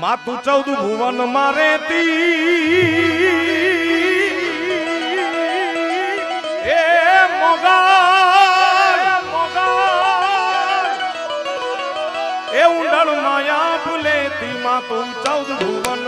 માતું ચૌદ ભુવન મારે એ મોગલ મોગલ. એ ઊંડાણ માયા ભૂલે તી માતું ચૌદ ભુવન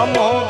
Amor.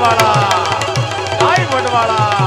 વડવાળા જય વડવાળા